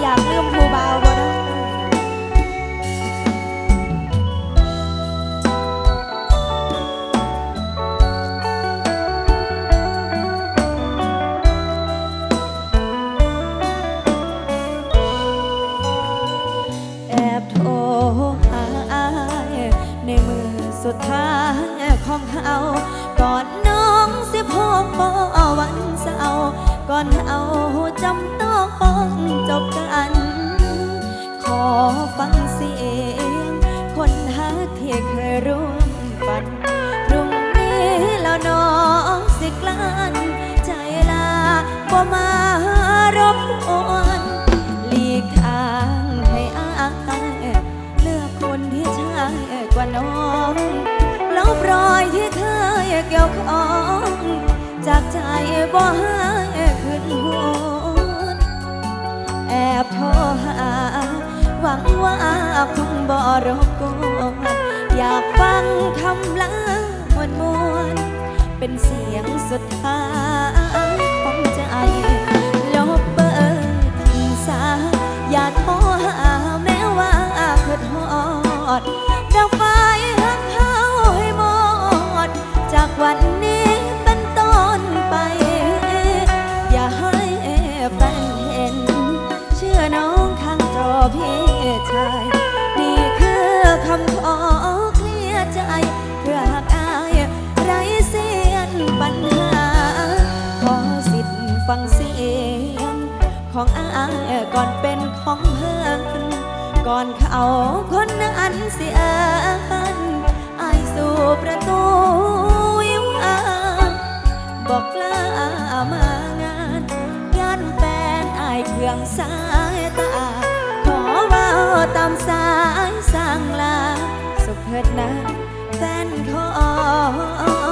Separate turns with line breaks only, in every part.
อยากลืมผู้เบา ที่เคยร่วมฝันพรุ่งนี้แล้วน้องสิกลันใจลาบ่มารบกวนหลีกทางให้อายเลือกคนที่ใช่กว่าน้องลบรอยที่เคยเกี่ยวข้องจากใจบ่ให้ขึ้นหัวแอบโทรหาหวังว่าคงบ่รบกวนากฟังคำลามวนมวนเป็นเสียงสุดท้ายของใจลบเบอร์ทิ้งซาอย่าโทรหาแม้ว่าเกิดฮอดดับไฟหักเขาให้หมด จากวันนี้เป็นต้นไป อย่าให้แฟนเห็น เชื่อน้องข้างจอพี่ชาย นี่คือคำขอ เคลียร์ใจเพื่อหากอายไรเสียนปัญหา ขอสิทธิ์ฟังเสียง ของอายก่อนเป็นของเพิ่อนก่อนเขาคนนั้นเสียนอายสู่ประตูวิวอาบอกลามางานงานแฟนอายเครื่องสายตา ขอเว่าตามสายสั่งลาสุขเถิดนะ แฟนขอ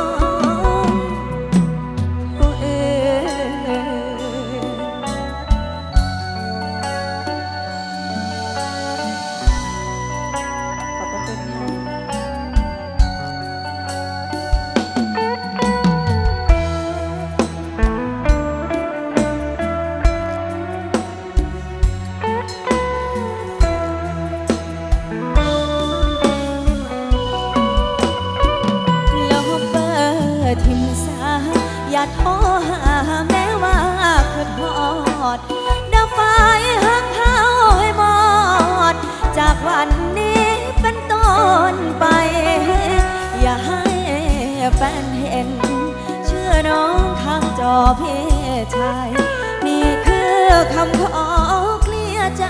น้องข้างจอพี่ชาย นี่คือคำขอเคลียร์ใจ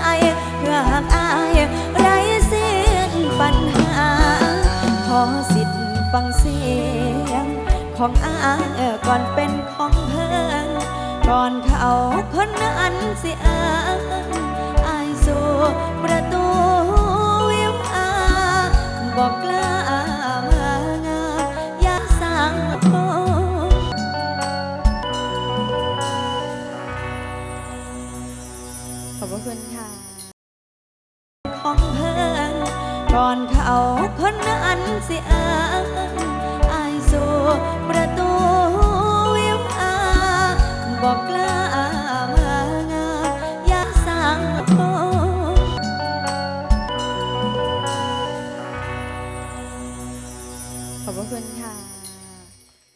เพื่อหากอายไรเสียนปัญหา ขอสิทธิ์ฟังเสียง ของอายก่อนเป็นของเพิ่นก่อนเขาคนนั้นเสียอายสู่ประตูวิวอาบอกลา ก่อนเขาคนนั้นเสียอายสู่ประตูวิวอาบอกลา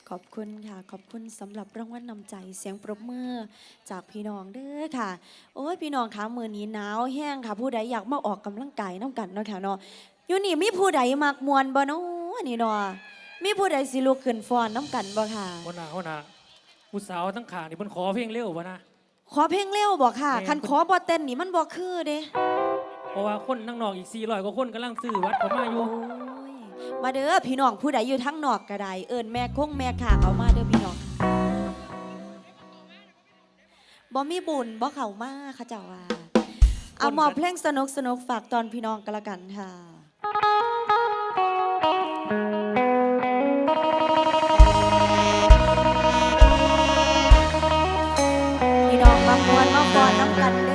ขอบคุณค่ะ ขอบคุณสำหรับรางวัลนำใจเสียงปรบมือจากพี่น้องเด้อค่ะ โอ้ยพี่น้องคะมือนี้หนาวแห้งค่ะ ผู้ใดอยากมาออกกำลังกายน้ำกันเนาะค่ะเนาะอยู่นี่มีผู้ใดมักมวนบ่เนาะนี่เนาะมีผู้ใดสิลุกขึ้นฟ้อนน้ำกันบ่ค่ะ
คนหนาคนหนาผู้สาวทั้งขานี่เพิ่นขอเพลงเร็ววะนะ
ขอเพลงเร็วบ่ค่ะ
แม่น
คันขอบ่เต้นนี่มันบ่คือเด้
เพราะว่าคนนั่งนอกอีก400กว่าคนกำลังซื้อวัดเขามาอยู่
โอ้ย มาเด้อพี่น้องผู้ใดอยู่ทั้งนอกก็ได้เอิ้นแม่คงแม่ขาเอามาเด้อพี่น้องบ่มีบุญบ่เขามาเขาเจ้าว่าเอาหมอบเพลงสนุกสนุกฝากตอนพี่น้องกันละกันค่ะพี่น้องมามวนมาก่อนน้ำกัน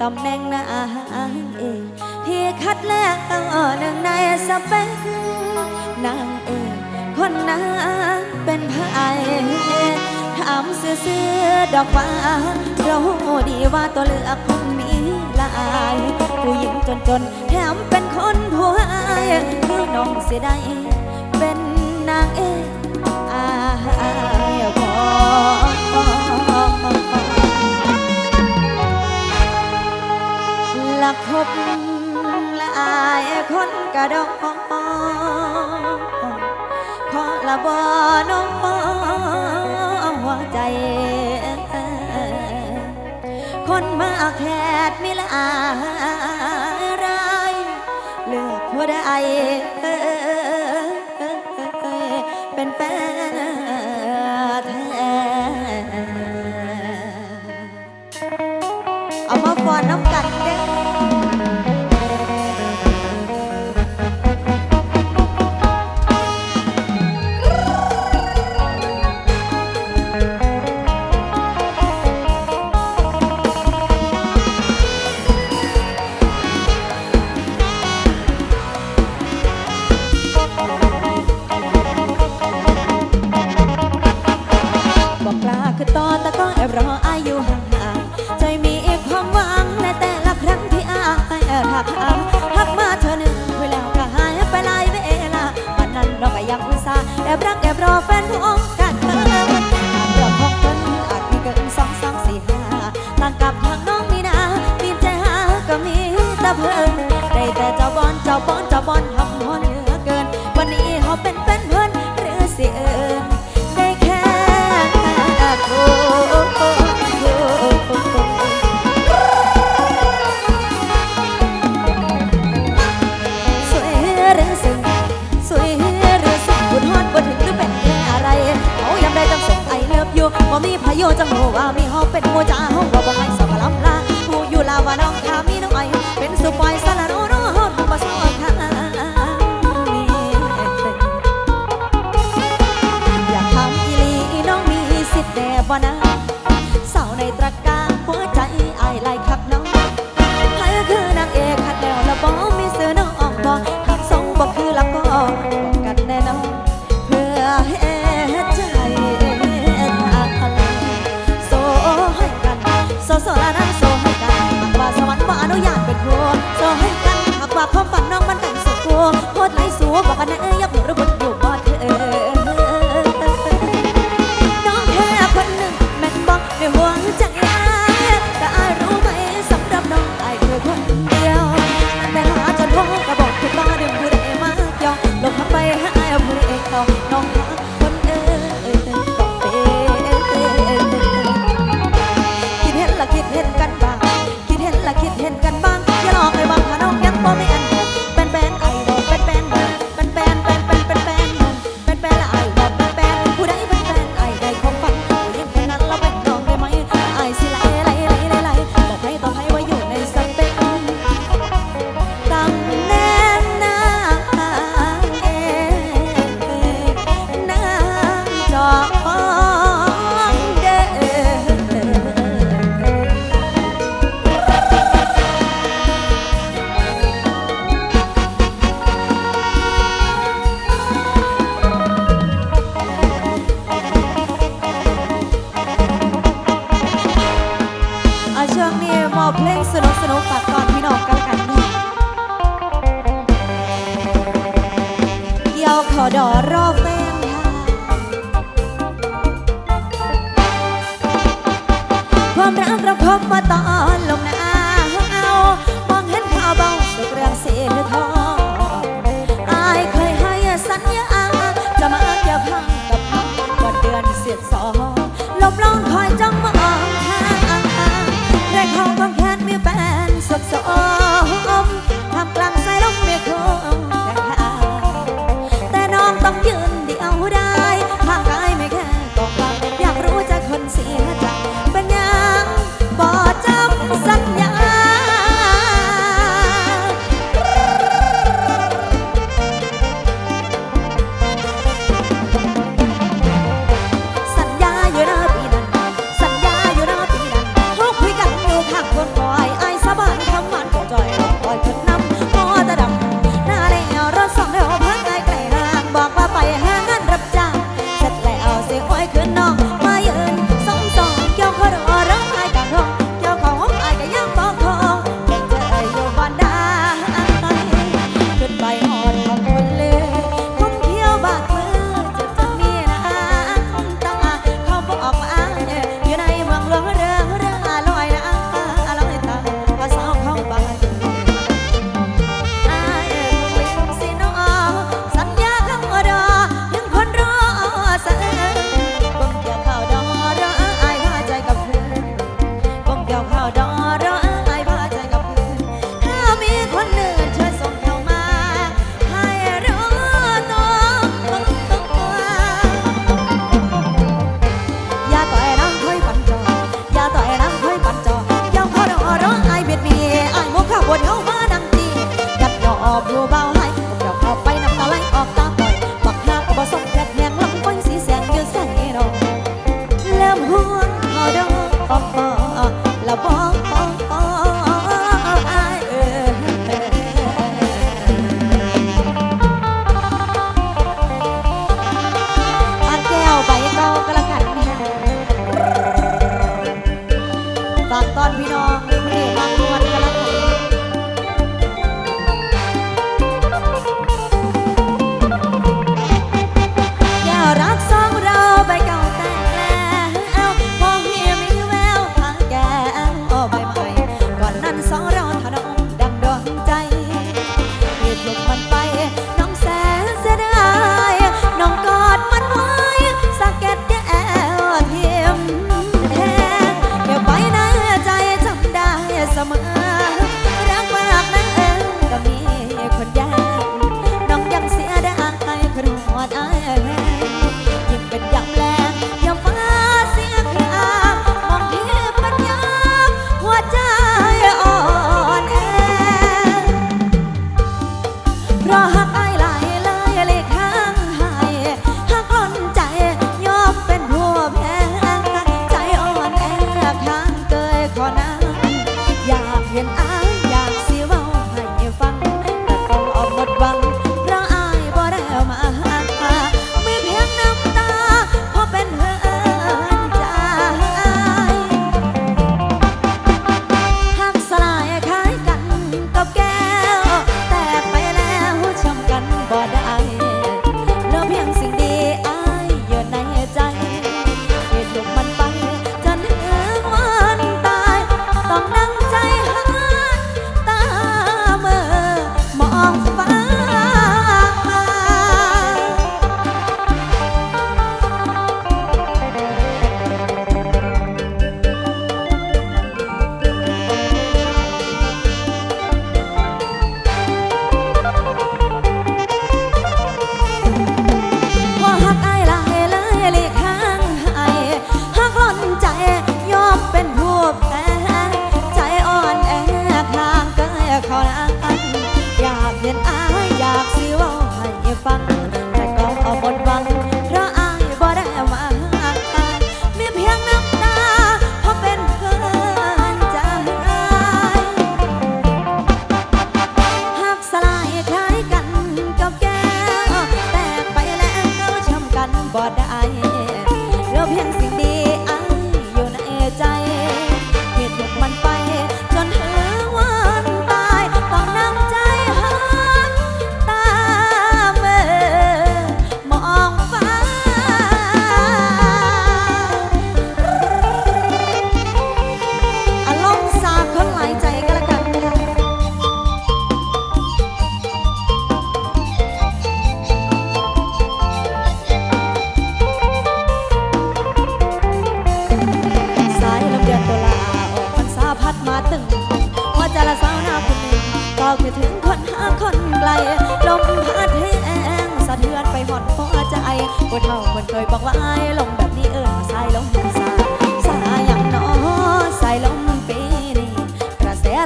ตำแหน่งนางเอกพี่คัดแลกต้องอ่อนงในสเปคนางเอกคนนั้นเป็นพระไอถามเสื้อเสื้อดอกฟ้าเราดีว่าตัวเลือกคงมีลายผู้หญิงจนจนแถมเป็นคนผัวอายคือน้องเสียดายเป็นนางเอกอายบอก ละคบละอายคนกระดองขอละบอน้องหัวใจ คนมาแคดมิละอายไรเลือกผู้ใดเป็นแฟน back home again.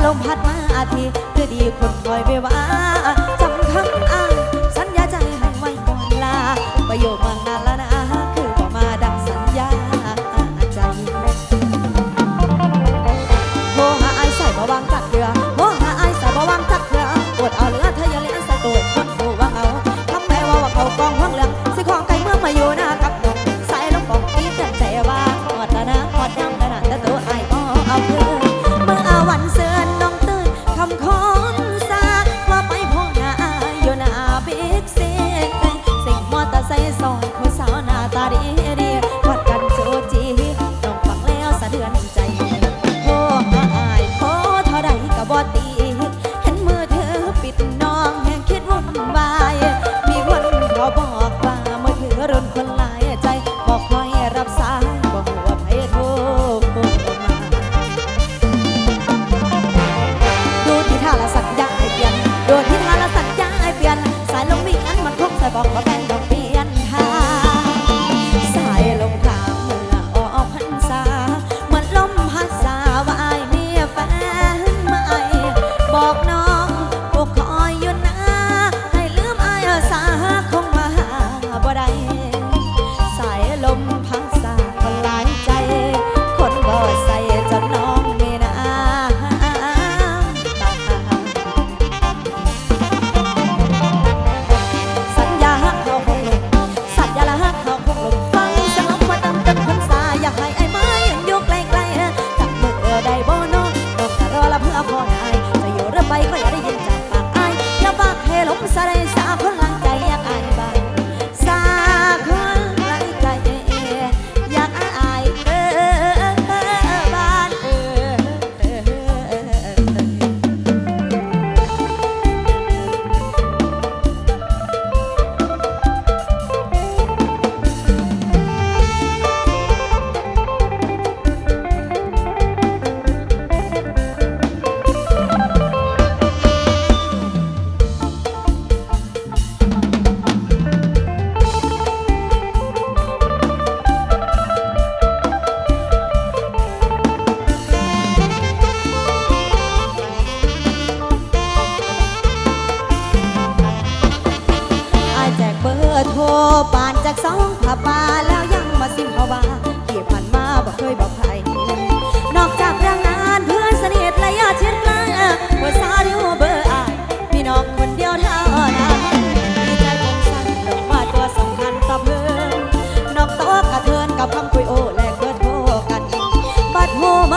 ลมพัดมาอาทิเพื่อดีคนคอยไปว่าจำคำอ้างสัญญาใจให้ไว้ก่อนลาประโยคมา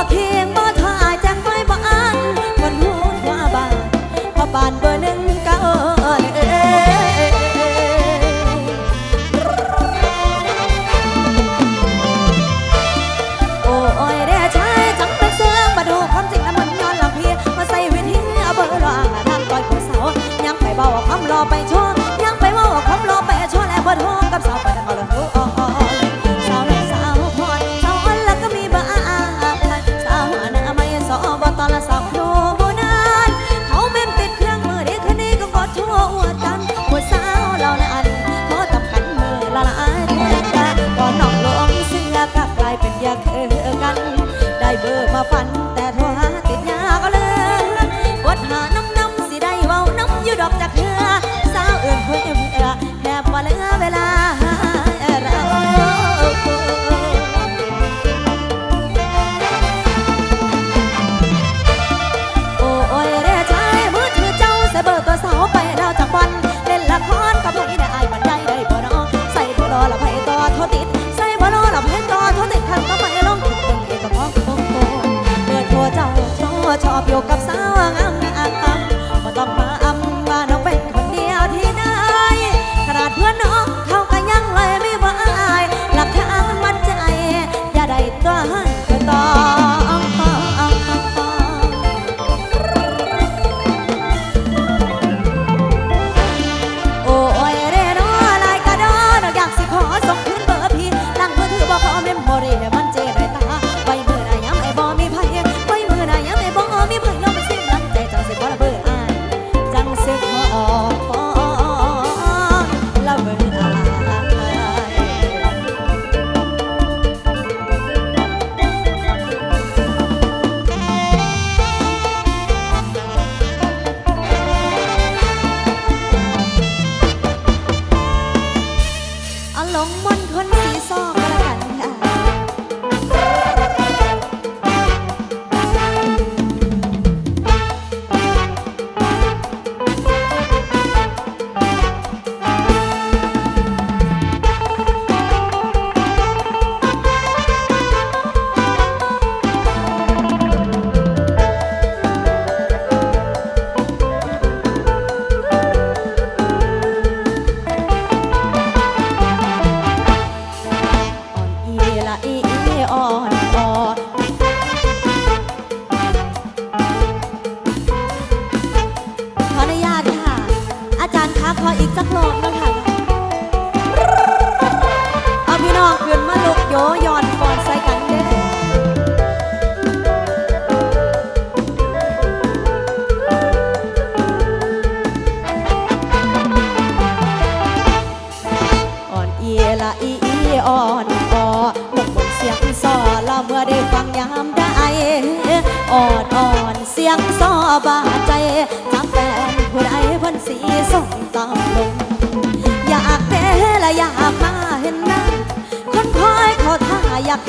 here. เบอร์มาฟันแชอบอยู่กับสาวงาม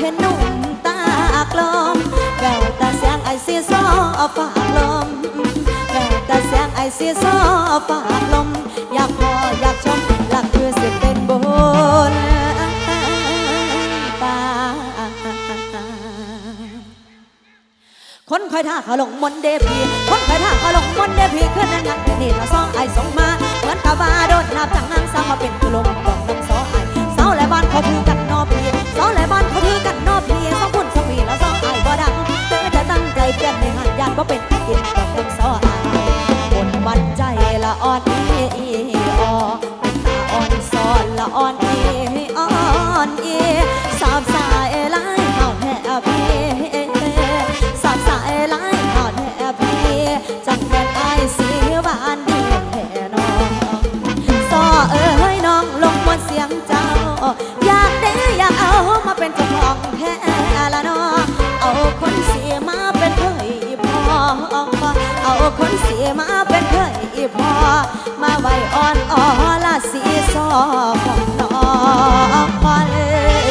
เห็นหนุ่มตากลมแววตาเสียงไอเสียซอฝากลมแววตาเสียงไอเสียซอฝากลม อยากพออยากชมหลักคือเสิเป็นบุญตาคนคอยท่าเขาลงมนเดพีคนคอยท่าเขาลงมนเดพีขึ้นนั่นงันนี่ละซองไอส่งมาเหมือนกับว่าโดนนับจากนางสาวมาเป็นตัวลงบอกน้ำซอไอเสาและบ้านเขาถือกันนอพีเสาและบ้านือกันนอพีสองคนสองปีแล้วสองไอบ่ดังเธอจะตั้งใจเปลี่ยนในหันยานว่าเป็นกินบอกน้ำซอ เป็นเจ้าของแท้ละนอเอาคนเสียมาเป็นเคยพอเอาคนเสียมาเป็นเคยพอ มาไว้อ่อนอ่อละสีซอของน้องพอเลย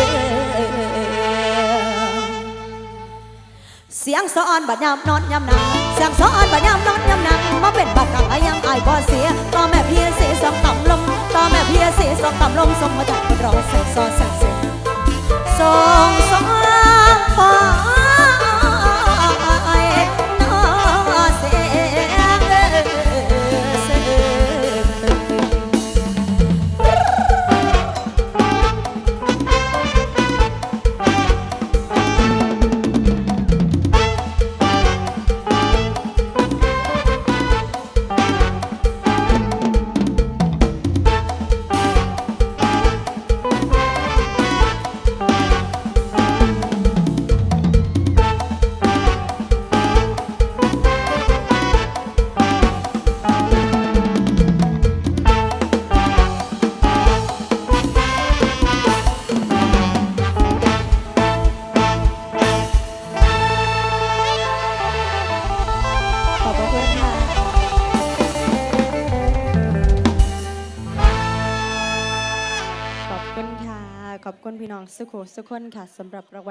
เสียงสออนบัดยามนอนยามนังเสียงสออนบัดยามนอนยามนังมาเป็นบักกังอยังอายบ่เสียต่อแม่เพียเสียสองต่ำลมต่อแม่เพียเสียสองต่ำลมส่งมาจากคนรอเสียงซอเสียงเสองสองฟ้า สุขสุขคนค่ะสำหรับรางวัล